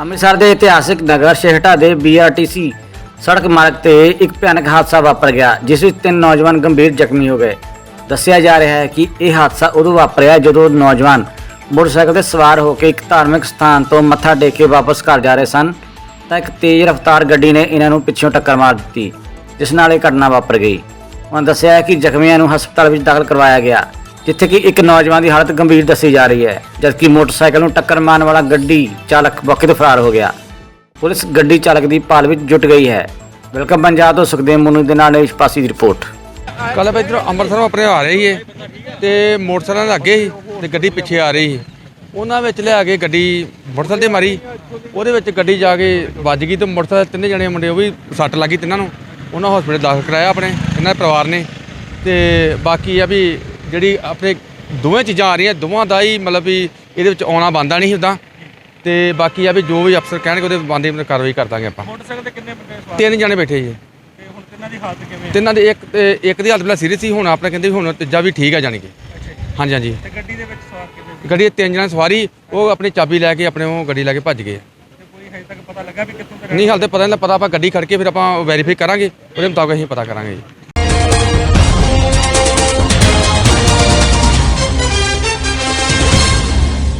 ਅੰਮ੍ਰਿਤਸਰ ਦੇ ਇਤਿਹਾਸਿਕ ਨਗਰ ਸ਼ਹਿਟਾ ਦੇ BRTC ਸੜਕ ਮਾਰਗ ਤੇ ਇੱਕ ਭਿਆਨਕ ਹਾਦਸਾ ਵਾਪਰ ਗਿਆ, ਜਿਸ ਵਿੱਚ ਤਿੰਨ ਨੌਜਵਾਨ ਗੰਭੀਰ ਜ਼ਖਮੀ ਹੋ ਗਏ। ਦੱਸਿਆ ਜਾ ਰਿਹਾ ਹੈ ਕਿ ਇਹ ਹਾਦਸਾ ਉਦੋਂ ਵਾਪਰਿਆ ਜਦੋਂ ਨੌਜਵਾਨ ਮੋਟਰਸਾਈਕਲ ਤੇ ਸਵਾਰ ਹੋ ਕੇ ਇੱਕ ਧਾਰਮਿਕ ਸਥਾਨ ਤੋਂ ਮੱਥਾ ਟੇਕ ਕੇ ਵਾਪਸ ਘਰ ਜਾ ਰਹੇ ਸਨ, ਤਾਂ ਇੱਕ ਤੇਜ਼ ਰਫ਼ਤਾਰ ਗੱਡੀ ਨੇ ਇਹਨਾਂ ਨੂੰ ਪਿੱਛੋਂ ਟੱਕਰ ਮਾਰ ਦਿੱਤੀ, ਜਿਸ ਨਾਲ ਇਹ ਘਟਨਾ ਵਾਪਰ ਗਈ। ਉਹਨਾਂ ਦੱਸਿਆ ਹੈ ਕਿ ਜ਼ਖਮੀਆਂ ਨੂੰ ਹਸਪਤਾਲ ਵਿੱਚ ਦਾਖਲ ਕਰਵਾਇਆ ਗਿਆ। ਜਿੱਥੇ ਕਿ ਇੱਕ ਨੌਜਵਾਨ ਦੀ ਹਾਲਤ ਗੰਭੀਰ ਦੱਸੀ ਜਾ ਰਹੀ ਹੈ, ਜਦਕਿ ਮੋਟਰਸਾਈਕਲ ਨੂੰ ਟੱਕਰ ਮਾਰਨ ਵਾਲਾ ਗੱਡੀ ਚਾਲਕ ਮੌਕੇ ਤੋਂ ਫਰਾਰ ਹੋ ਗਿਆ। ਪੁਲਿਸ ਗੱਡੀ ਚਾਲਕ ਦੀ ਭਾਲ ਵਿੱਚ ਜੁਟ ਗਈ ਹੈ। ਵੈਲਕਮ ਪੰਜਾਬ ਤੋਂ ਸੁਖਦੇਵ ਮਨੂ ਦੇ ਨਾਲ ਇਸ ਪਾਸੀ ਦੀ ਰਿਪੋਰਟ। ਕੱਲ ਭਾਈ ਇੱਧਰੋਂ ਅੰਮ੍ਰਿਤਸਰ ਆਪਣੇ ਆ ਰਹੇ ਸੀ ਤੇ ਮੋਟਰਸਾਈਕਲ ਦੇ ਅੱਗੇ ਸੀ ਤੇ ਗੱਡੀ ਪਿੱਛੇ ਆ ਰਹੀ ਸੀ। ਉਹਨਾਂ ਵਿੱਚ ਲਿਆ ਕੇ ਗੱਡੀ ਮੋਟਰਸਾਈਕਲ ਤੇ ਮਾਰੀ। ਉਹਦੇ ਵਿੱਚ ਗੱਡੀ ਜਾ ਕੇ ਵੱਜ ਗਈ ਤੇ ਮੋਟਰਸਾਈਕਲ ਤਿੰਨੇ ਜਣੇ ਮੁੰਡੇ, ਉਹ ਵੀ ਸੱਟ ਲੱਗੀ ਤਿੰਨਾਂ ਨੂੰ। ਉਹਨਾਂ ਹਸਪੀਟਲ ਦਾਖਲ ਕਰਾਇਆ ਆਪਣੇ ਇਹਨਾਂ ਦੇ ਪਰਿਵਾਰ ਨੇ। ਤੇ ਬਾਕੀ ਆ ਵੀ ਜਿਹੜੀ ਆਪਣੇ ਦੋਵੇਂ ਚੀਜ਼ਾਂ ਆ ਰਹੀਆਂ ਦੋਵਾਂ ਦਾ ਹੀ ਮਤਲਬ ਵੀ ਇਹਦੇ ਵਿੱਚ ਆਉਣਾ ਬੰਦਾ ਨਹੀਂ ਹੁੰਦਾ ਤੇ ਬਾਕੀ ਆ ਵੀ ਜੋ ਵੀ ਅਫਸਰ ਕਹਿਣਗੇ ਉਹਦੇ ਬੰਦੇ ਕਾਰਵਾਈ ਕਰ ਦਾਂਗੇ ਆਪਾਂ। ਮੋਟਰਸਾਈਕਲ ਤੇ ਕਿੰਨੇ ਬੰਦੇ ਸਵਾਰ ਤਿੰਨ ਜਣੇ ਬੈਠੇ ਜੀ। ਤੇ ਹੁਣ ਤਿੰਨਾਂ ਦੀ ਹਾਲਤ ਕਿਵੇਂ ਤਿੰਨਾਂ ਦੇ ਇੱਕ ਤੇ ਇੱਕ ਦੀ ਹਾਲਤ ਪਹਿਲਾਂ ਸੀਰੀਅਸ ਸੀ ਹੁਣ ਆਪਣੇ ਕਹਿੰਦੇ ਵੀ ਹੁਣ ਤੀਜਾ ਵੀ ਠੀਕ ਆ ਜਾਣੀ ਕਿ। ਹਾਂਜੀ ਹਾਂਜੀ। ਤੇ ਗੱਡੀ ਦੇ ਵਿੱਚ ਸਵਾਰ ਕਿਵੇਂ ਸੀ? ਗੱਡੀ ਦੇ ਤਿੰਨ ਜਣੇ ਸਵਾਰੀ ਉਹ ਆਪਣੀ ਚਾਬੀ ਲੈ ਕੇ ਆਪਣੇ ਉਹ ਗੱਡੀ ਲੈ ਕੇ ਭੱਜ ਗਏ। ਤੇ ਕੋਈ ਹਜੇ ਤੱਕ ਪਤਾ ਲੱਗਾ ਵੀ ਕਿੱਥੋਂ ਤੱਕ ਨਹੀਂ ਹਾਲ ਤੇ ਪਤਾ ਨਹੀਂ ਪਤਾ ਆਪਾਂ ਗੱਡੀ ਖੜ ਕੇ ਫਿਰ ਆਪਾਂ ਵੈਰੀਫਾਈ ਕਰਾਂਗੇ ਉਹਦੇ ਮੁਤਾਬਕ ਅਸੀਂ ਪਤਾ ਕਰਾਂਗੇ ਜੀ।